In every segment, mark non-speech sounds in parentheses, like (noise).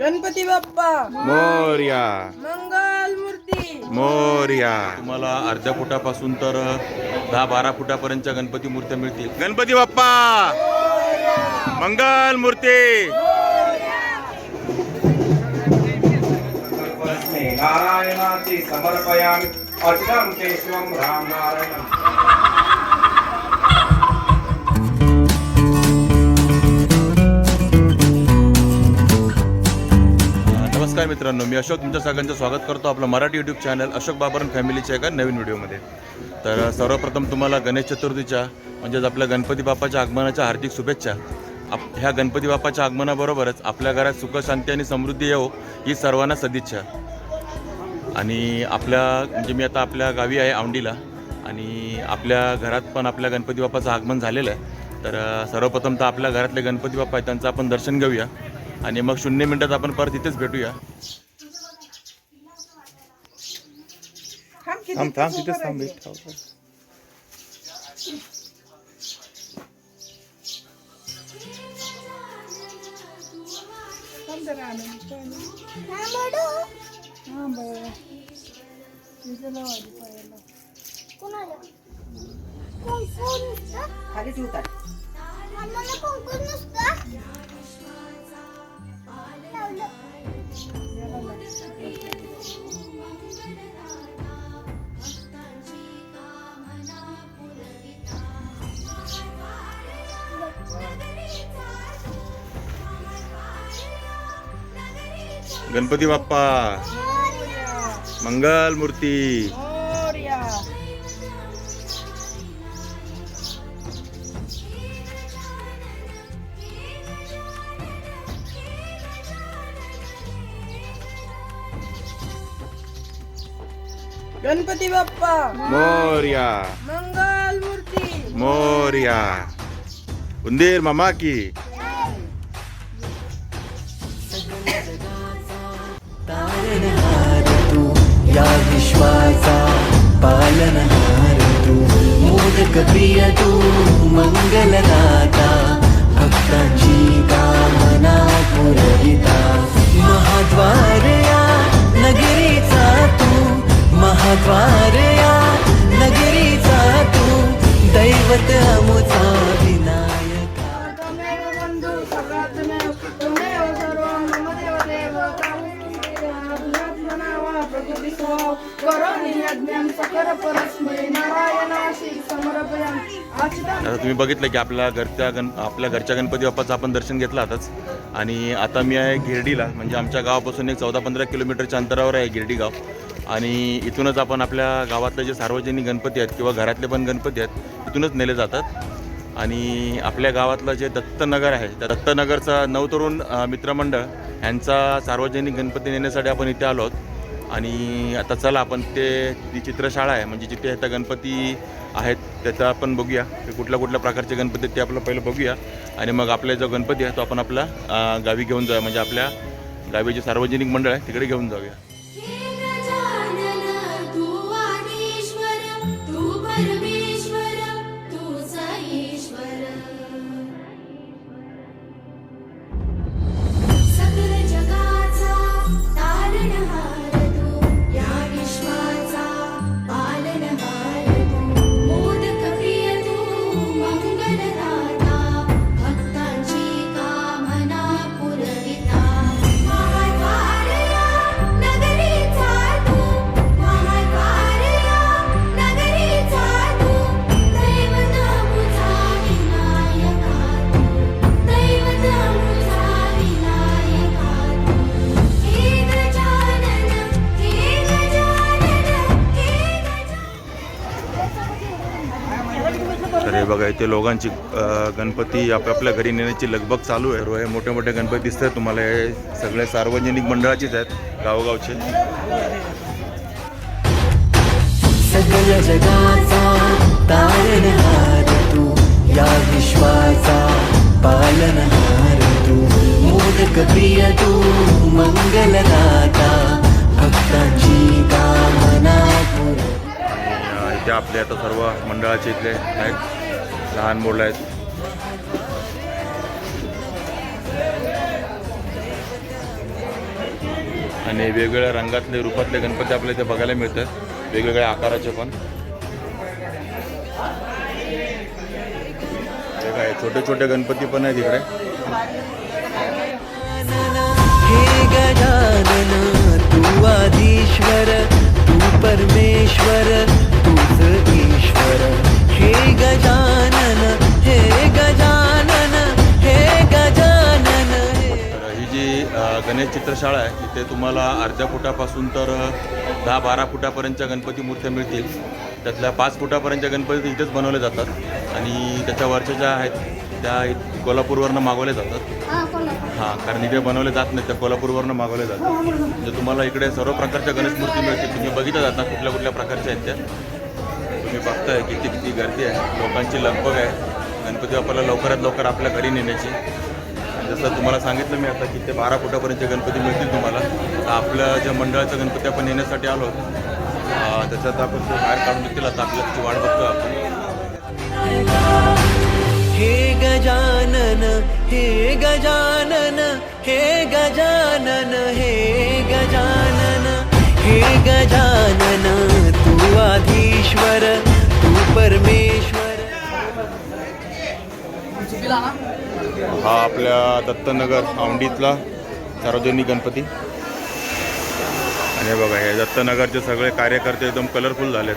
गणपती बाप्पा. मोर्या. मंगल मूर्ती. मोर्या. तुम्हाला अर्ध्या फुटापासून तर दहा बारा फुटापर्यंतच्या गणपती मूर्त्या मिळतील. गणपती बाप्पा! मंगल मूर्ती! नारायणाचे समर्पयामि ते शिवं राम नारायणम्। नमस्कार मित्रांनो मी अशोक तुमच्या सगळ्यांचं स्वागत करतो आपलं मराठी यूट्यूब चॅनल अशोक बाबरन फॅमिलीच्या एका नवीन व्हिडिओमध्ये. तर सर्वप्रथम तुम्हाला गणेश चतुर्थीच्या म्हणजेच आपल्या गणपती बाप्पाच्या आगमनाच्या हार्दिक शुभेच्छा. आप ह्या गणपती बाप्पाच्या आगमनाबरोबरच आपल्या घरात सुख शांती आणि समृद्धी येवो ही सर्वांना सदिच्छा. आणि आपल्या म्हणजे मी आता आपल्या गावी आहे औंडीला आणि आपल्या घरात पण आपल्या गणपती बाप्पाचं आगमन झालेलं आहे. तर सर्वप्रथम तर आपल्या घरातले गणपती बाप्पा आहेत त्यांचं आपण दर्शन घेऊया. आणि मग शून्य मिनिटात आपण परत इथेच भेटूया. थांब किती थांब तिथेच थांब राहायचं. थांब. गणपती बाप्पा मंगल मूर्ती मोरया. गणपती बाप्पा मोर्या मंगल मूर्ती मोर्या उंदीर मामा की विश्वाचा पालनहार तू मोदक प्रिय तू मंगलदाता. भक्तांची कामना पुरविता. महाद्वारया नगरीचा तू. महाद्वारया नगरीचा तू. दैवत अमुचा विना. सकल नारायणाशी आता तुम्ही बघितलं की आपल्या घरच्या गण आपल्या घरच्या गणपती बाप्पाचं आपण दर्शन घेतलं आताच. आणि आता मी आहे गिरडीला म्हणजे आमच्या गावापासून एक चौदा पंधरा किलोमीटरच्या अंतरावर आहे गिरडी गाव. आणि इथूनच आपण आपल्या गावातले जे सार्वजनिक गणपती आहेत किंवा घरातले पण गणपती आहेत इथूनच नेले जातात. आणि आपल्या गावातलं जे दत्तनगर आहे त्या दत्तनगरचा नवतरुण मित्रमंडळ यांचा सार्वजनिक गणपती नेण्यासाठी आपण इथे आलो आहोत. आणि आता चला आपण ते ती चित्रशाळा आहे म्हणजे जिथे त्या गणपती आहेत त्याचा आपण बघूया. ते कुठल्या कुठल्या प्रकारचे गणपती आहेत ते आपलं पहिलं बघूया. आणि मग आपला जो गणपती आहे तो आपण आपला गावी घेऊन जाऊया. म्हणजे आपल्या गावी जे सार्वजनिक मंडळ आहे तिकडे घेऊन जाऊया. तर हे बघा इथे लोकांची गणपती आपापल्या घरी नेण्याची लगबग चालू आहे. तर हे मोठे मोठे गणपती दिसत आहेत तुम्हाला हे सगळे सार्वजनिक मंडळाचेच आहेत गावोगावचे. इथे आपले आता सर्व मंडळाचे इथले आहेत. लहान मुलं आहेत. आणि वेगवेगळ्या रंगातले रूपातले गणपती आपल्या इथे बघायला मिळतात. वेगवेगळ्या आकाराचे पण. काय छोटे छोटे गणपती पण आहेत इकडे. गजानन तू आधीश्वर तू परमेश्वर तूच ईश्वर. हे गजानन हे गजानन हे गजानन. हे तर ही जी अ, गणेश चित्रशाळा आहे इथे तुम्हाला अर्ध्या फुटापासून तर अ, दहा बारा फुटापर्यंतच्या गणपती मूर्त्या मिळतील. त्यातल्या पाच फुटापर्यंतच्या गणपती इथेच बनवले जातात आणि त्याच्या वरच्या ज्या आहेत त्या इत- कोल्हापूरवरनं मागवल्या जातात. हां कारण इथे बनवले जात नाहीत त्या कोल्हापूरवरनं मागवले जातात. म्हणजे तुम्हाला इकडे सर्व प्रकारच्या गणेश मूर्ती मिळतील. तुम्ही बघितल्या जात ना कुठल्या कुठल्या प्रकारच्या आहेत त्या. बघताय किती किती गर्दी आहे. लोकांची लगबग आहे. गणपती बाप्पाला लवकरात लवकर आपल्या घरी नेण्याची. जसं तुम्हाला सांगितलं मी आता की ते बारा फुटापर्यंत गणपती मिळतील तुम्हाला. तर आपल्या ज्या मंडळाचं गणपती आपण येण्यासाठी आलो त्याच्यात आपण ते बाहेर काढून देतील. आता आपल्या त्याची वाट बघतो आपण. हे गजानन हे गजानन हे गजानन हे गजानन हे गजानन तू आधीश्वर. परमेश्वर. हा आपल्या दत्तनगर औंडीतला सार्वजनिक गणपती. आणि बघा हे दत्तनगरचे सगळे कार्यकर्ते एकदम कलरफुल झालेत.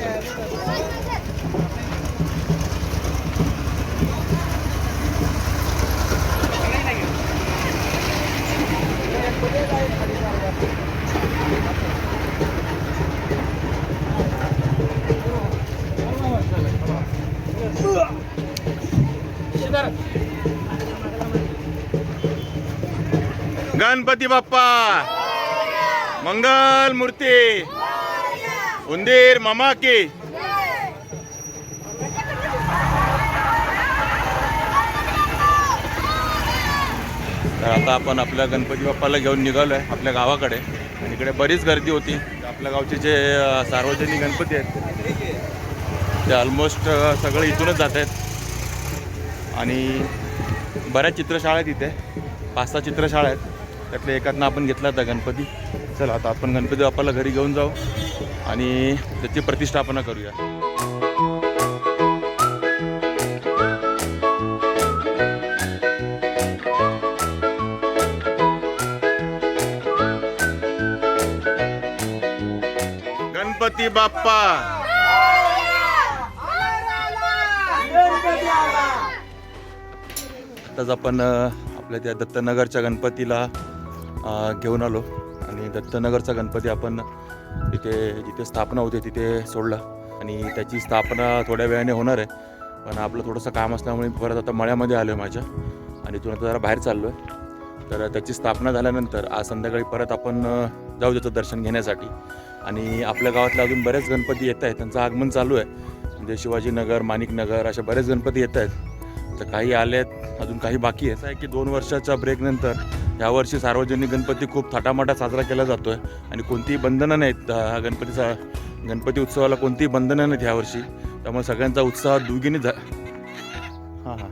गणपती बाप्पा. मंगल मूर्ती. उंदीर मामा की. तर आता आपण आपल्या गणपती बाप्पाला घेऊन निघालो आहे आपल्या गावाकडे. आणि इकडे बरीच गर्दी होती. आपल्या गावचे जे सार्वजनिक गणपती आहेत ते ऑलमोस्ट सगळे इथूनच जात आहेत. आणि बऱ्याच चित्रशाळा आहेत इथे. पाच सहा चित्रशाळा आहेत. त्यातल्या एकातनं आपण घेतला होता गणपती. चला आता आपण गणपती बाप्पाला घरी घेऊन जाऊ आणि त्याची प्रतिष्ठापना करूया. गणपती बाप्पा! आताच आपण आपल्या त्या दत्तनगरच्या गणपतीला घेऊन आलो. आणि दत्तनगरचा गणपती आपण तिथे जिथे स्थापना होते तिथे सोडला. आणि त्याची स्थापना थोड्या वेळाने होणार आहे. पण आपलं थोडंसं काम असल्यामुळे परत आता मळ्यामध्ये आलो आहे माझ्या. आणि इथून आता जरा बाहेर चाललो आहे तर त्याची स्थापना झाल्यानंतर आज संध्याकाळी परत आपण जाऊ त्याचं दर्शन घेण्यासाठी. आणि आपल्या गावातल्या अजून बरेच गणपती येत आहेत. त्यांचं आगमन चालू आहे. म्हणजे शिवाजीनगर माणिकनगर अशा बरेच गणपती येत आहेत. तर काही आले आहेत अजून काही बाकी आहे. असं आहे की दोन वर्षाच्या ब्रेकनंतर यावर्षी सार्वजनिक गणपती खूप थाटामाटात साजरा केला जातो आहे आणि कोणतीही बंधनं नाहीत. हा गणपतीचा गणपती उत्सवाला कोणतीही बंधनं नाहीत यावर्षी त्यामुळे सगळ्यांचा उत्साह दुगीने झा हां हां.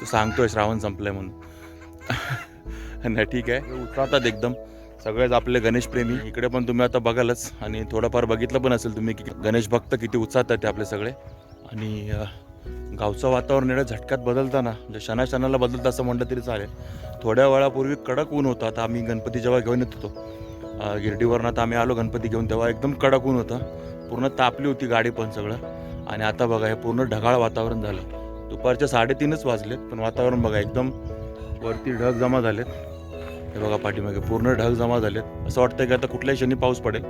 तो सांगतोय श्रावण संपलाय म्हणून. (laughs) नाही ठीक आहे. उत्साहात एकदम. सगळेच आपले गणेशप्रेमी. इकडे पण तुम्ही आता बघालच. आणि थोडंफार बघितलं पण असेल तुम्ही की गणेश भक्त किती उत्साहात आहेत ते आपले सगळे. आणि गावचं वातावरण एवढ्या झटक्यात बदलताना म्हणजे क्षणा क्षणाला बदलतं असं म्हटलं तरी चालेल. थोड्या वेळापूर्वी कडक ऊन होतं. आता आम्ही गणपती जेव्हा घेऊन येत होतो गिरडीवरनं आता आम्ही आलो गणपती घेऊन तेव्हा एकदम कडक ऊन होतं. पूर्ण तापली होती गाडी पण सगळं. आणि आता बघा हे पूर्ण ढगाळ वातावरण झालं. दुपारच्या साडेतीनच वाजलेत पण वातावरण बघा एकदम वरती ढग जमा झालेत. हे बघा पाठीमागे पूर्ण ढग जमा झालेत. असं वाटतं की आता कुठल्याही क्षणी पाऊस पडेल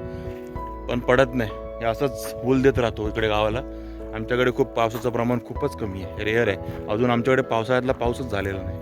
पण पडत नाही. हे असंच हूल देत राहतो इकडे गावाला. आमच्याकडे खूप पावसाचं प्रमाण खूपच कमी आहे. रेअर आहे. अजून आमच्याकडे पावसाळ्यातला पाऊसच झालेला नाही.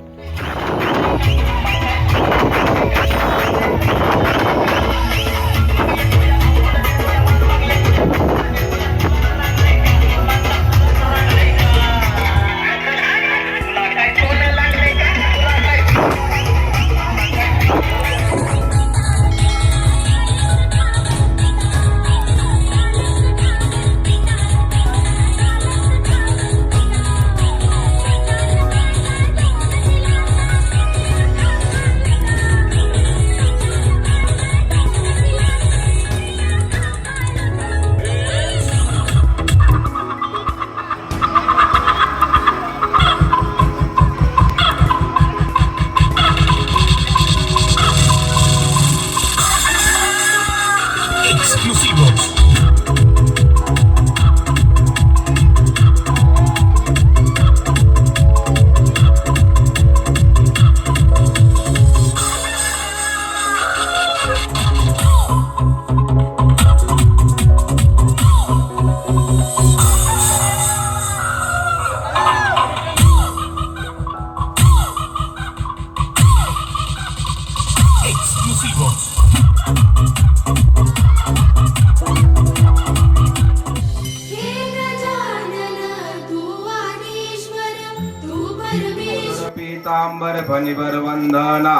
परमेश्वर पीतांबर फणिवर वंदना.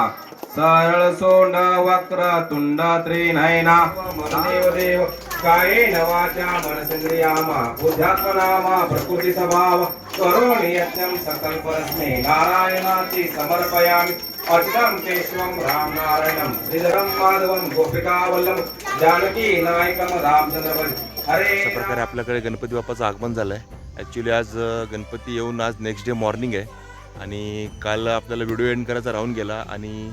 सरळ सोंड वक्र तुंड त्रिनयना. देव देव मनसेंद्रियामा बुद्ध्यात्मनामा प्रकृती स्वभाव. करोमि यज्ञं सकल्परस्मै नारायणाति समर्पयामि. केशवं श्रीधरं माधवं गोपिकावल्लभं. जानकी नायकं रामचंद्रवल्लभं. हरे अशा प्रकारे आपल्याकडे गणपती बाप्पाचं आगमन झालं आहे ॲक्च्युली आज गणपती येऊन आज नेक्स्ट डे मॉर्निंग आहे. आणि काल आपल्याला व्हिडिओ एंड करायचा राहून गेला आणि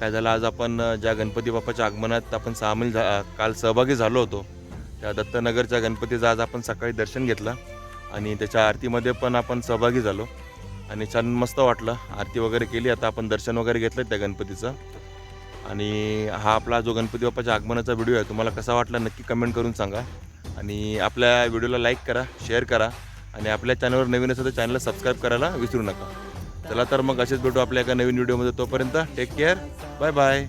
काय झालं आज आपण ज्या गणपती बाप्पाच्या आगमनात आपण सामील झा काल सहभागी झालो होतो त्या दत्तनगरच्या गणपतीचं आज आपण सकाळी दर्शन घेतलं आणि त्याच्या आरतीमध्ये पण आपण सहभागी झालो. आणि छान मस्त वाटलं आरती वगैरे केली. आता आपण दर्शन वगैरे घेतलं त्या गणपतीचं. आणि हा आपला जो गणपती बाप्पाच्या आगमनाचा व्हिडिओ आहे तुम्हाला कसा वाटला नक्की कमेंट करून सांगा. आणि आपल्या व्हिडिओला लाईक करा शेअर करा. आणि आपल्या चॅनलवर नवीन असेल तर चॅनलला सबस्क्राईब करायला विसरू नका. चला तर मग असेच भेटू आपल्या एका नवीन व्हिडिओमध्ये तोपर्यंत टेक केअर बाय बाय